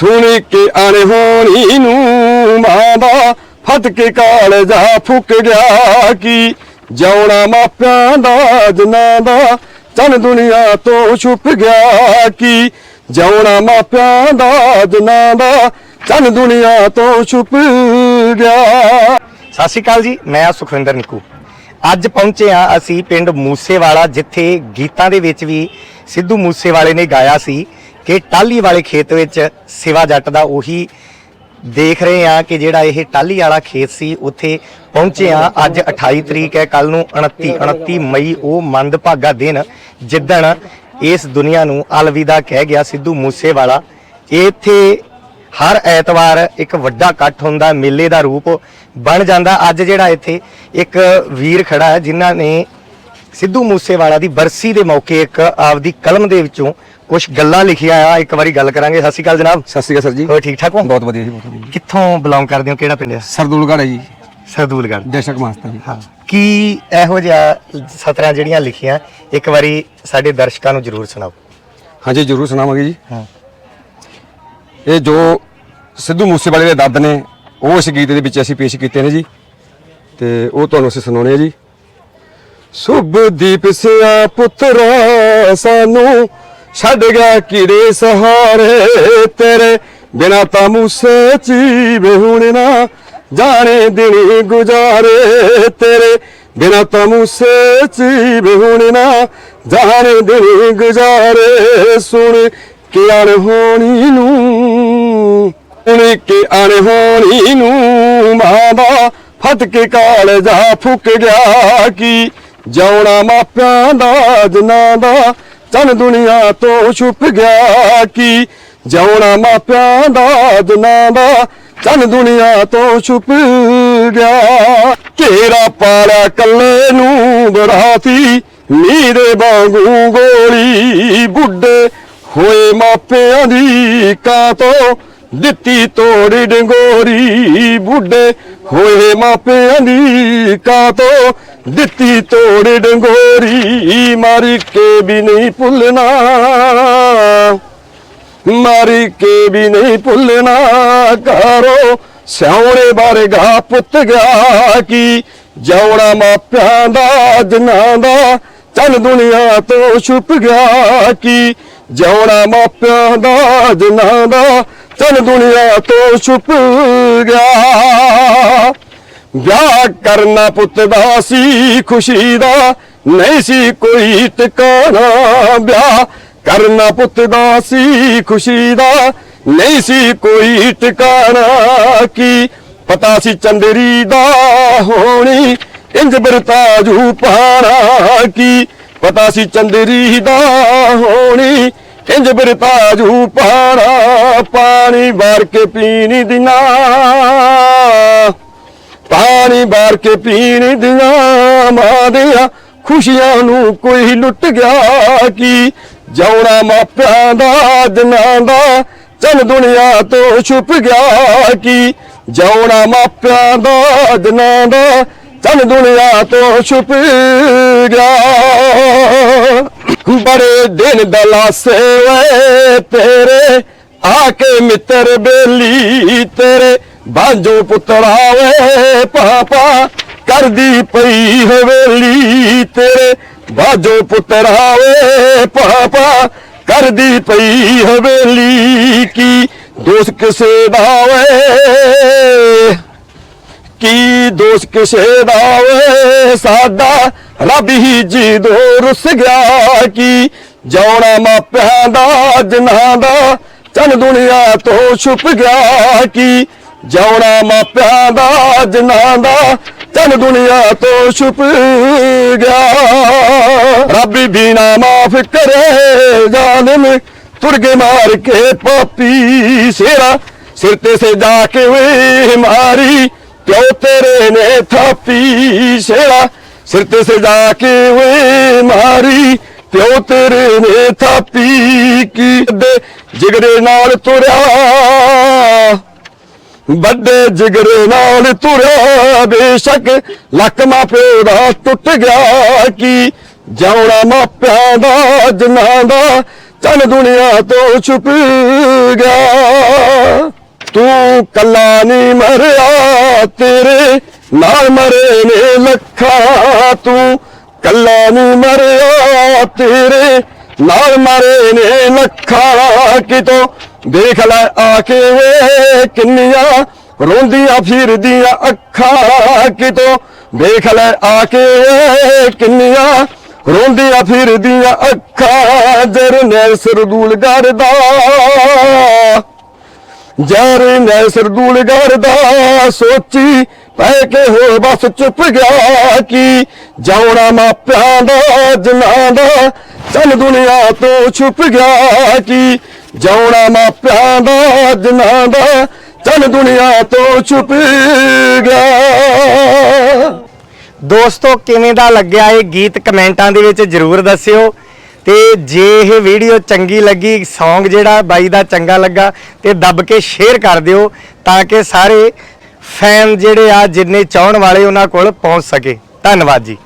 ਸੁਣ ਕੇ ਅਣਹੋਣੀ ਨੂੰ ਮਾਂ ਦਾ ਫਟ ਕੇ ਕਾਲਜਾ ਫੁੱਕ ਗਿਆ ਕੀ? ਜਾਉਣਾ ਮਾਪਿਆਂ ਦਾ, ਜਨਾਂ ਦਾ, ਚੰਨ ਦੁਨੀਆ ਤੋਂ ਛੁਪ ਗਿਆ ਕੀ? ਜਾਉਣਾ ਮਾਪਿਆਂ ਦਾ, ਜਨਾਂ ਦਾ, ਚੰਨ ਦੁਨੀਆ ਤੋਂ ਛੁਪ ਗਿਆ। ਸਤਿ ਸ਼੍ਰੀ ਅਕਾਲ ਜੀ, ਮੈਂ ਆ ਸੁਖਵਿੰਦਰ ਨਿੱਕੂ। ਅੱਜ ਪਹੁੰਚੇ ਆ ਅਸੀਂ ਪਿੰਡ ਮੂਸੇਵਾਲਾ, ਜਿੱਥੇ ਗੀਤਾਂ ਦੇ ਵਿੱਚ ਵੀ ਸਿੱਧੂ ਮੂਸੇਵਾਲੇ ਨੇ ਗਾਇਆ ਸੀ। ਕਿ ਟਾਲੀ ਵਾਲੇ ਖੇਤ ਵਿੱਚ ਸਿਵਾ ਜੱਟ ਦਾ ਉਹੀ ਦੇਖ ਰਹੇ ਆ ਕਿ ਜਿਹੜਾ ਇਹ ਟਾਲੀ ਵਾਲਾ ਖੇਤ ਸੀ, ਉੱਥੇ ਪਹੁੰਚੇ ਆ ਅੱਜ 28 ਤਰੀਕ ਹੈ ਕੱਲ ਨੂੰ 29 29 ਮਈ ਉਹ ਮੰਦਭਾਗਾ ਦਿਨ ਜਿੱਦਣ ਇਸ ਦੁਨੀਆ ਨੂੰ ਅਲਵਿਦਾ ਕਹਿ ਗਿਆ ਸਿੱਧੂ ਮੂਸੇਵਾਲਾ। ਇੱਥੇ ਹਰ ਐਤਵਾਰ ਇੱਕ ਵੱਡਾ ਇਕੱਠ ਹੁੰਦਾ, ਮੇਲੇ ਦਾ ਰੂਪ ਬਣ ਜਾਂਦਾ। ਅੱਜ ਜਿਹੜਾ ਇੱਥੇ ਇੱਕ ਵੀਰ ਖੜਾ ਹੈ, ਜਿਨ੍ਹਾਂ ਨੇ ਸਿੱਧੂ ਮੂਸੇਵਾਲਾ ਦੀ ਬਰਸੀ ਦੇ ਮੌਕੇ ਇੱਕ ਆਪਦੀ ਕਲਮ ਦੇ ਵਿੱਚੋਂ ਕੁਝ ਗੱਲਾਂ ਲਿਖੀਆਂ ਆ। ਇੱਕ ਵਾਰੀ ਗੱਲ ਕਰਾਂਗੇ। ਸਤਿ ਸ਼੍ਰੀ ਅਕਾਲ ਜਨਾਬ। ਸਤਿ ਸ਼੍ਰੀ ਅਕਾਲ ਸਰ ਜੀ। ਹੋਰ ਠੀਕ ਠਾਕ ਹੋ? ਬਹੁਤ ਵਧੀਆ ਜੀ ਬਹੁਤ ਵਧੀਆ ਕਿੱਥੋਂ ਬਿਲੋਂਗ ਕਰਦੇ ਹੋ? ਕਿਹੜਾ ਪਿੰਡ ਹੈ ਸਰਦੂਲਗੜ੍ਹ ਹੈ ਜੀ। ਸਰਦੂਲਗੜ੍ਹ। ਮਾਸਟਰ ਜੀ। ਹਾਂ। ਕੀ ਇਹੋ ਜਿਹਾ ਸਤਰਾਂ ਜਿਹੜੀਆਂ ਲਿਖੀਆਂ ਇੱਕ ਵਾਰੀ ਸਾਡੇ ਦਰਸ਼ਕਾਂ ਨੂੰ ਜ਼ਰੂਰ ਸੁਣਾਓ। ਹਾਂਜੀ ਜਰੂਰ ਸੁਣਾਵਾਂਗੇ ਜੀ। ਹਾਂ। ਇਹ ਜੋ ਸਿੱਧੂ ਮੂਸੇਵਾਲੇ ਦੇ ਦੱਦ ਨੇ ਉਹ ਇਸ ਗੀਤ ਦੇ ਵਿੱਚ ਅਸੀਂ ਪੇਸ਼ ਕੀਤੇ ਨੇ ਜੀ। ਤੇ ਉਹ ਤੁਹਾਨੂੰ ਅਸੀਂ ਸੁਣਾਉਣੇ ਆ ਜੀ। ਸੁਭਦੀਪ ਸਿਆ ਪੁੱਤਰਾ, ਸਾਨੂੰ ਛੱਡ ਗਿਆ ਕੀੜੇ ਸਹਾਰੇ ਤੇਰੇ। ਬਿਨਾ ਤਾਂ ਮੂਸੇ ਚੀਵੇ ਹੁਣ ਨਾ ਜਾਣੇ ਦਿਨ ਗੁਜ਼ਾਰੇ ਤੇਰੇ। ਬਿਨਾ ਤਾਂ ਮੂਸੇ ਚੀਵੇ ਹੁਣ ਨਾ ਜਾਣੇ ਦਿਨ ਗੁਜ਼ਾਰੇ। ਸੁਣ ਕੇ ਅਣਹੋਣੀ ਨੂੰ, ਸੁਣ ਕੇ ਅਣਹੋਣੀ ਨੂੰ ਮਾਂ ਦਾ ਫਟ ਕੇ ਕਾਲਜਾ ਫੁੱਕ ਗਿਆ ਕੀ ਜਾਉਣਾ ਮਾਪਿਆਂ ਦਾ ਜਨਾਂ ਦਾ ਚੰਨ ਦੁਨੀਆ ਤੋਂ ਛੁਪ ਗਿਆ ਕੀ? ਜਾਉਣਾ ਮਾਪਿਆਂ ਦਾ ਜਨਾਂ ਦਾ ਚੰਨ ਦੁਨੀਆ ਤੋਂ ਛੁਪ ਗਿਆ। ਘੇਰਾ ਪਾਲਿਆ ਕੱਲੇ ਨੂੰ ਬਰਾਤੀ ਨੀਰੇ ਵਾਂਗੂ ਗੋਲੀ। ਬੁੱਢੇ ਹੋਏ ਮਾਪਿਆਂ ਦੀ ਕਾਂ ਤੋਂ ਦਿੱਤੀ ਤੋੜ ਡੰਗੋਰੀ। ਬੁੱਢੇ ਹੋਏ ਮਾਪਿਆਂ ਦੀ ਕਾਂ ਤੋਂ ਦਿੱਤੀ ਤੋੜ ਡੰਗੋਰੀ, ਮਾਰੀ ਕੇ ਵੀ ਨਹੀਂ ਭੁੱਲਣਾ। ਮਾਰੀ ਕੇ ਵੀ ਨਹੀਂ ਭੁੱਲਣਾ ਕਰੋ ਸਿਆਉਣੇ ਬਾਰੇ ਗਾ ਪੁੱਤ ਗਿਆ ਕੀ? ਜਾਉਣਾ ਮਾਪਿਆਂ ਦਾ ਜਨਾਂ ਦਾ ਚਲ ਦੁਨੀਆ ਤੋਂ ਛੁਪ ਗਿਆ ਕੀ? ਜਾਉਣਾ ਮਾਪਿਆਂ ਦਾ ਜਨਾਂ ਦਾ ਚਲ ਦੁਨੀਆ ਤੋਂ ਛੁਪ ਗਿਆ। ਵਿਆਹ ਕਰਨਾ ਪੁੱਤ ਦਾ ਸੀ ਖੁਸ਼ੀ ਦਾ, ਨਹੀਂ ਸੀ ਕੋਈ ਟਿਕਾਣਾ। ਵਿਆਹ ਕਰਨਾ ਪੁੱਤ ਦਾ ਸੀ ਖੁਸ਼ੀ ਦਾ, ਨਹੀਂ ਸੀ ਕੋਈ ਟਿਕਾਣਾ। ਕੀ ਪਤਾ ਸੀ ਚੰਦਰੀ ਦਾ ਹੋਣੀ, ਇੰਜ ਬਰਤਾਜੂ ਪਾਣਾ ਕੀ ਪਤਾ ਸੀ ਚੰਦਰੀ ਦਾ ਹੋਣੀ, ਇੰਜ ਬਰਤਾਜੂ ਪਾਣਾ ਪਾਣੀ ਵਾਰ ਕੇ ਪੀਣੀ ਦਿਨਾ ਪਾਣੀ ਬਾਰ ਕੇ ਪੀਣ ਦੀਆਂ ਮਾਂ ਦੀਆਂ ਖੁਸ਼ੀਆਂ ਨੂੰ ਕੋਈ ਲੁੱਟ ਗਿਆ ਕੀ? ਜਾਉਣਾ ਮਾਪਿਆਂ ਦਾ, ਜਨਾਂ ਦਾ ਚੰਨ ਦੁਨੀਆ ਤੋਂ ਛੁਪ ਗਿਆ ਕੀ? ਜਾਉਣਾ ਮਾਪਿਆਂ ਦਾ, ਜਨਾਂ ਦਾ ਚੰਨ ਦੁਨੀਆ ਤੋਂ ਛੁਪ ਗਿਆ। ਬੜੇ ਦਿਨ ਦਲਾਸੇ ਵੇ ਤੇਰੇ, ਆ ਕੇ ਮਿੱਤਰ ਬੇਲੀ ਤੇਰੇ। ਬਾਂਝੋ ਪੁੱਤਰਾ ਵੇ ਪਾਪਾ ਕਰਦੀ ਪਈ ਹਵੇਲੀ ਤੇਰੇ। ਬਾਜੋ ਪੁੱਤਰਾ ਵੇ ਪਾਪਾ ਕਰਦੀ ਪਈ ਹਵੇਲੀ ਕੀ ਦੋਸ ਕਿਸੇ ਦਾ ਵੇ ਕੀ ਦੋਸ ਕਿਸੇ ਦਾ ਵੇ ਸਾਡਾ ਰੱਬ ਹੀ ਜੀ ਦੋ ਰੁੱਸ ਗਿਆ ਕੀ ਜਾਉਣਾ ਮਾਪਿਆਂ ਦਾ ਜਨਾਂ ਦਾ। ਚੰਨ ਦੁਨੀਆ ਤੋਂ ਛੁਪ ਗਿਆ ਕੀ ਜਾਉਣਾ ਮਾਪਿਆਂ ਦਾ ਜਨਾਂ ਦਾ ਚੰਨ ਦੁਨੀਆ ਤੋਂ ਛੁਪ ਗਿਆ। ਰੱਬ ਵੀ ਮਾਫ ਕਰੇ, ਜ਼ਾਲਿਮ ਤੁਰਗੇ ਮਾਰ ਕੇ ਪਾਪੀ ਸੇਰਾ। ਸਿਰ ਤੇ ਸੇ ਜਾ ਕੇ ਵੇ ਮਾਰੀ, ਪਿਓ ਤੇਰੇ ਨੇ ਥਾਪੀ ਸੇਰਾ। ਸਿਰ ਤੇ ਸੇ ਜਾ ਕੇ ਵੇ ਮਾਰੀ, ਪਿਓ ਤੇਰੇ ਨੇ ਥਾਪੀ ਕੀ ਦੇ ਜਿਗਰੇ ਨਾਲ ਤੁਰਿਆ। ਵੱਡੇ ਜਿਗਰੇ ਨਾਲ ਤੁਰਿਆ, ਬੇਸ਼ੱਕ ਲੱਕ ਮਾਪਿਓ ਦਾ ਟੁੱਟ ਗਿਆ ਕੀ ਜਾਉਣਾ ਮਾਪਿਆਂ ਦਾ ਜਨਾਂ ਦਾ ਚੰਨ ਦੁਨੀਆ ਤੋਂ ਛੁਪ ਗਿਆ। ਤੂੰ ਕੱਲਾ ਨਹੀਂ ਮਰਿਆ, ਤੇਰੇ ਨਾਲ ਮਰੇ ਨੇ ਲੱਖਾਂ। ਤੂੰ ਕੱਲਾ ਨਹੀਂ ਮਰਿਆ, ਤੇਰੇ ਨਾਲ ਮਰੇ ਨੇ ਲੱਖਾਂ। ਕਿਤੋਂ ਦੇਖ ਲੈ ਆ ਕੇ ਕਿੰਨੀਆਂ ਰੋਂਦੀਆਂ ਫਿਰਦੀਆਂ ਅੱਖਾਂ ਕਿਤੋਂ। ਦੇਖ ਲੈ ਆ ਕੇ ਕਿੰਨੀਆਂ ਰੋਂਦੀਆਂ ਫਿਰਦੀਆਂ ਅੱਖਾਂ। ਜਰਨੈਲ ਸਰਦੂਲ ਕਰਦਾ ਜਰ ਨੇ ਸਰਦੂਲ ਕਰਦਾ ਸੋਚੀ ਪੈ ਕੇ ਹੋ ਬਸ ਚੁੱਪ ਗਿਆ ਕਿ? ਜਾਉਣਾ ਮਾਪਿਆਂ ਦਾ ਜਨਾਂ ਦਾ। ਚੰਨ ਦੁਨੀਆ ਤੋਂ ਛੁਪ ਗਿਆ ਕਿ? ਜਾਉਣਾ ਮਾਪਿਆਂ ਦਾ ਜਨਾਂ ਦਾ ਚੰਨ ਦੁਨੀਆ ਤੋਂ ਛੁਪ ਗਿਆ। ਦੋਸਤੋ, ਕਿਵੇਂ ਦਾ ਲੱਗਿਆ ਇਹ ਗੀਤ? ਕਮੈਂਟਾਂ ਦੇ ਵਿੱਚ ਜਰੂਰ ਦੱਸਿਓ। ਤੇ ਜੇ ਇਹ ਵੀਡੀਓ ਚੰਗੀ ਲੱਗੀ, Song ਜਿਹੜਾ ਬਾਈ ਦਾ ਚੰਗਾ ਲੱਗਾ, ਤੇ ਦੱਬ ਕੇ ਸ਼ੇਅਰ ਕਰ ਦਿਓ, ਤਾਂ ਕਿ ਸਾਰੇ ਫੈਨ ਜਿਹੜੇ ਆ, ਜਿੰਨੇ ਚਾਹਣ ਵਾਲੇ ਉਹਨਾਂ ਕੋਲ ਪਹੁੰਚ ਸਕੇ। ਧੰਨਵਾਦ ਜੀ।